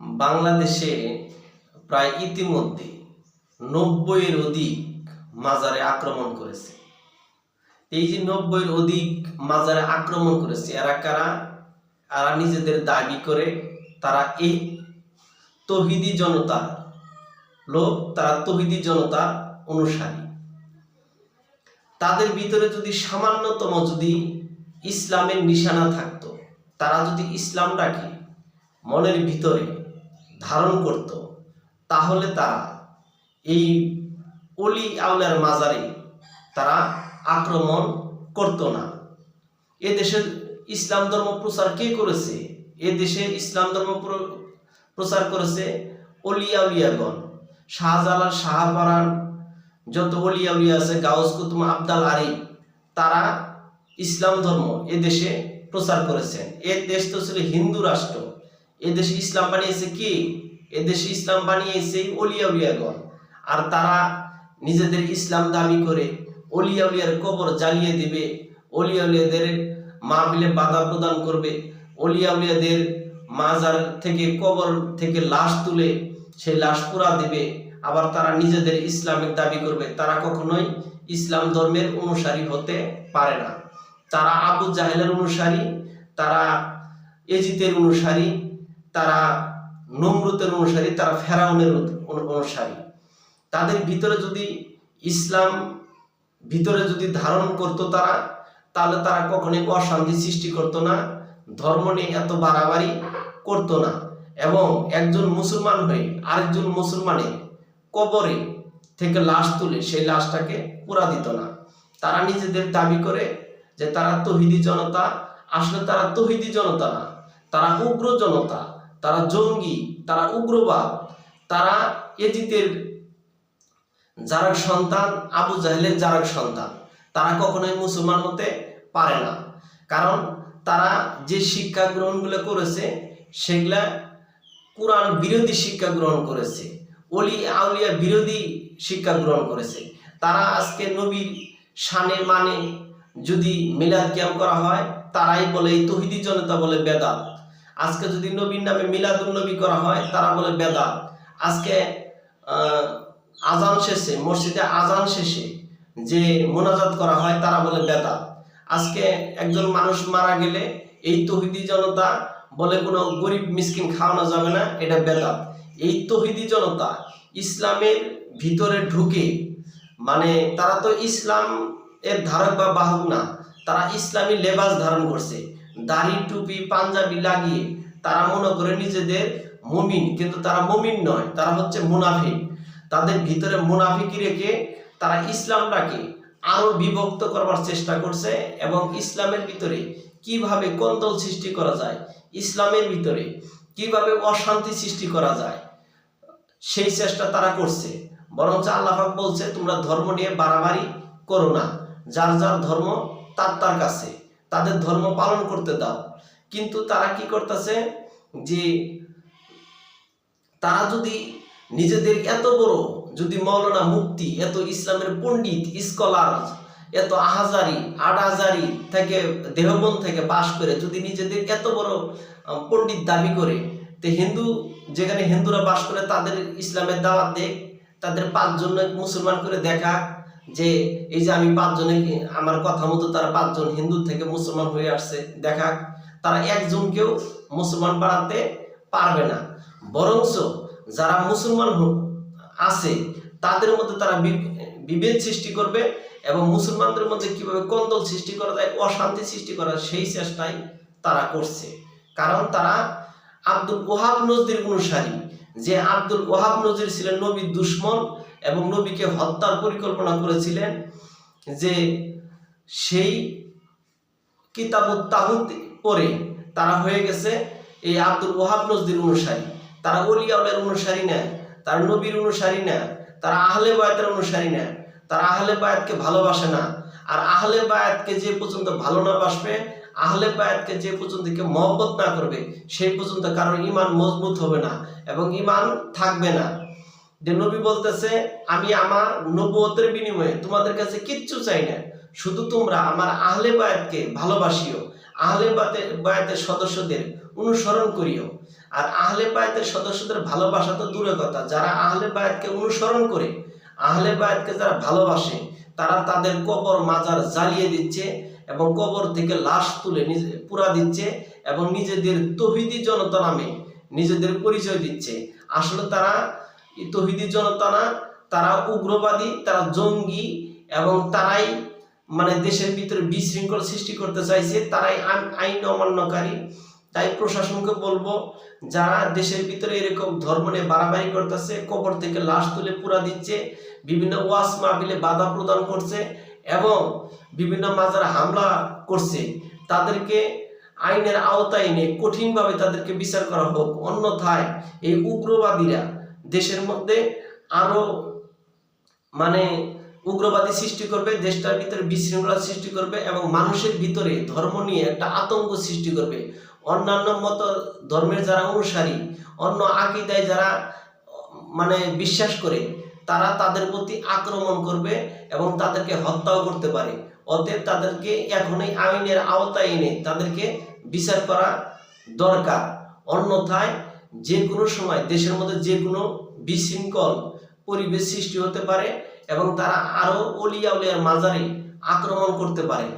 বাংলাদেশে প্রায় ইতিমধ্যে নব্বইয়ের অধিক মাজারে আক্রমণ করেছে। এই যে নব্বইয়ের অধিক মাজারে আক্রমণ করেছে, এরা কারা? এরা নিজেদের দাবি করে তারা এই তহিদি জনতা লোক, তারা তহিদি জনতা অনুসারী। তাদের ভিতরে যদি সামান্যতম যদি ইসলামের নিশানা থাকতো, তারা যদি ইসলামটাকে মনের ভিতরে ধারণ করত, তাহলে তারা এই অলি আউলার মাজারে তারা আক্রমণ করত না। এ দেশের ইসলাম ধর্ম প্রচার কে করেছে? এ দেশে ইসলাম ধর্ম প্র- প্রচার করেছে অলিয়া উলিয়াগণ শাহজালাল শাহপারান যত অলিয়া উলিয়া আছে, গাউস কুতুম আবদাল আরিফ তারা ইসলাম ধর্ম এ দেশে প্রচার করেছেন। এ দেশ তো ছিল হিন্দু রাষ্ট্র। এ দেশে ইসলাম বানিয়েছে কি? এদেশে ইসলাম বানিয়েছে অলিয়া উলিয়াগণ আর তারা নিজেদের ইসলাম দাবি করে অলিয়া উলিয়ার কবর জ্বালিয়ে দিবে। অলিয়া উলিয়াদের মাহফিলে বাধা প্রদান করবে। অলিয়া উলিয়াদের মাজার থেকে কবর থেকে লাশ তুলে সেই লাশ পুরা দেবে। আবার তারা নিজেদের ইসলামের দাবি করবে। তারা কখনোই ইসলাম ধর্মের অনুসারী হতে পারে না। তারা আবু জাহেলের অনুসারী, তারা এজিতের অনুসারী তারা নমরুতের অনুসারী, তারা ফেরাউনের অনুসারী। তাদের ভিতরে যদি ইসলাম ভিতরে যদি ধারণ করতো তারা, তাহলে তারা কখনোই অশান্তি সৃষ্টি করতো না, ধর্ম নিয়ে এত বাড়াবাড়ি করতো না। এবং একজন মুসলমান হয়ে আরেকজন মুসলমানে কবরে থেকে লাশ তুলে সেই লাশটাকে পুরা দিত না। তারা নিজেদের দাবি করে যে তারা তহিদি জনতা, আসলে তারা তহিদি জনতা না, তারা উগ্র জনতা। তারা জঙ্গি, তারা উগ্রবাদ, তারা এজিতের যারা সন্তান, আবু জাহেলের যারা সন্তান। তারা কখনোই মুসলমান হতে পারে না। কারণ তারা যে শিক্ষা গ্রহণগুলো করেছে, সেগুলা কোরআন বিরোধী শিক্ষা গ্রহণ করেছে। অলি আউলিয়া বিরোধী শিক্ষা গ্রহণ করেছে। তারা আজকে নবীর শানে মানে যদি মিলাদ ক্যাম্প করা হয়, তারাই বলে তহিদি জনতা বলে বেদাত। আজকে যদি নবীর নামে মিলাদুল নবী করা হয়, তারা বলে বেদাত। আজকে আজান শেষে, মসজিদে আজান শেষে যে মোনাজাত করা হয়, তারা বলে বেদাত। আজকে একজন মানুষ মারা গেলে এই তহিদি জনতা বলে কোনো গরিব মিসকিন খাওয়ানো যাবে না, এটা বেদাত। এই তহিদি জনতা ইসলামের ভিতরে ঢুকে মানে তারা তো ইসলাম এর ধারক বা বাহক না, তারা ইসলামী লেবাস ধারণ করছে। দাড়ি, টুপি, পাঞ্জাবি লাগিয়ে তারা মনে করে নিজেদের মুমিন, কিন্তু তারা মুমিন নয়, তারা হচ্ছে মুনাফিক। তাদের ভিতরে মুনাফিকি রেখে তারা ইসলামটাকে আরও বিভক্ত করবার চেষ্টা করছে এবং ইসলামের ভিতরে কীভাবে কন্দল সৃষ্টি করা যায়, ইসলামের ভিতরে কীভাবে অশান্তি সৃষ্টি করা যায়, সেই চেষ্টা তারা করছে। বরঞ্চ আল্লাহাক বলছে, তোমরা ধর্ম নিয়ে বাড়াবাড়ি করো না। যার যার ধর্ম তার তার কাছে। তাদের ধর্ম পালন করতে দাও। কিন্তু তারা কি করতেছে? যে তারা যদি নিজেদের এত বড়, যদি মৌলানা মুক্তি এত ইসলামের পণ্ডিত, স্কলার, এত আহাজারি আডাজারি থেকে, দেহবন থেকে পাশ করে যদি নিজেদের এত বড় পণ্ডিত দাবি করে, তো হিন্দু, যেখানে হিন্দুরা বাস করে তাদের ইসলামের দাওয়াত দেখ তাদের পাঁচজন মুসলমান করে দেখা যে এই যে আমি পাঁচজনে আমার কথা মতো তারা পাঁচজন হিন্দু থেকে মুসলমান হয়ে আসছে, দেখা তারা একজনকেও মুসলমান বাড়াতে পারবে না। বরঞ্চ যারা মুসলমান আছে, তাদের মধ্যে তারা বিভেদ সৃষ্টি করবে এবং মুসলমানদের মধ্যে কীভাবে কন্দল সৃষ্টি করা যায়, অশান্তি সৃষ্টি করা সেই চেষ্টাই তারা করছে। কারণ তারা আব্দুল ওহাব নজদির অনুসারী। যে আব্দুল ওহাব নজির ছিলেন নবীর দুশ্মন এবং নবীকে হত্যার পরিকল্পনা করেছিলেন যে সেই কিতাবুত তাহুত পরে তারা হয়ে গেছে এই আব্দুল ওহাব নজদির অনুসারী। তারা অলিয়াউলের অনুসারী না, তারা নবীর অনুসারী না, তারা আহলে বায়াতের অনুসারী না, তারা আহলে বায়াতকে ভালোবাসে না। আর আহলে বায়াতকে যে পর্যন্ত ভালো না বাসবে, আহলে বায়াতকে যে পর্যন্ত কেউ মহব্বত না করবে, সেই পর্যন্ত কারোর ইমান মজবুত হবে না এবং ইমান থাকবে না। যে নবী বলতেছে, আমি আমার নবুয়তের বিনিময়ে তোমাদের কাছে কিচ্ছু চাই না। শুধু তোমরা আমার আহলে বায়াতকে ভালোবাসিও। আহলে বায়াতের সদস্যদের অনুসরণ করিও। আর আহলে বায়াতের সদস্যদের ভালোবাসা তো দূরের কথা। যারা আহলে বায়াতকে অনুসরণ করে, আহলে বায়াতকে যারা ভালোবাসে, তারা তাদের কবর মাজার জ্বালিয়ে দিচ্ছে এবং কবর থেকে লাশ তুলে নিজে, পুরা দিচ্ছে এবং নিজেদের তহিদি জনতা নামে নিজেদের পরিচয় দিচ্ছে। আসলে তারা তহিদি জনতা না, তারা উগ্রবাদী, তারা জঙ্গি এবং তারাই মানে দেশের ভিতরে বিশৃঙ্খল সৃষ্টি করতে চাইছে, তারাই আইন- অমান্যকারী। তাই প্রশাসনকে বলব, যারা দেশের ভিতরে এরকম ধর্ম নিয়ে বাড়াবাড়ি করতেছে, কবর থেকে লাশ তুলে পুরা দিচ্ছে, বিভিন্ন ওয়াস মাহবিলে বাধা প্রদান করছে এবং বিভিন্ন মাজারে হামলা করছে, তাদেরকে আইনের আওতায় এনে কঠিনভাবে তাদেরকে বিচার করা হোক। অন্যথায় এই উগ্রবাদীরা দেশের মধ্যে আরও মানে উগ্রবাদী সৃষ্টি করবে, দেশটার ভিতরে বিশৃঙ্খলা সৃষ্টি করবে এবং মানুষের ভিতরে ধর্ম নিয়ে একটা আতঙ্ক সৃষ্টি করবে। অন্যান্য মত ধর্মের যারা অনুসারী, অন্য আকিদায় যারা মানে বিশ্বাস করে, তারা তাদের প্রতি আক্রমণ করবে এবং তাদেরকে হত্যাও করতে পারে। অতএব তাদেরকে এখনই আইনের আওতায় এনে তাদেরকে বিচার করা দরকার। অন্যথায় যে কোনো সময় দেশের মধ্যে যে কোনো বিশৃঙ্খল পরিবেশ সৃষ্টি হতে পারে এবং তারা আরও অলিয়া উলিয়ার মাজারে আক্রমণ করতে পারে।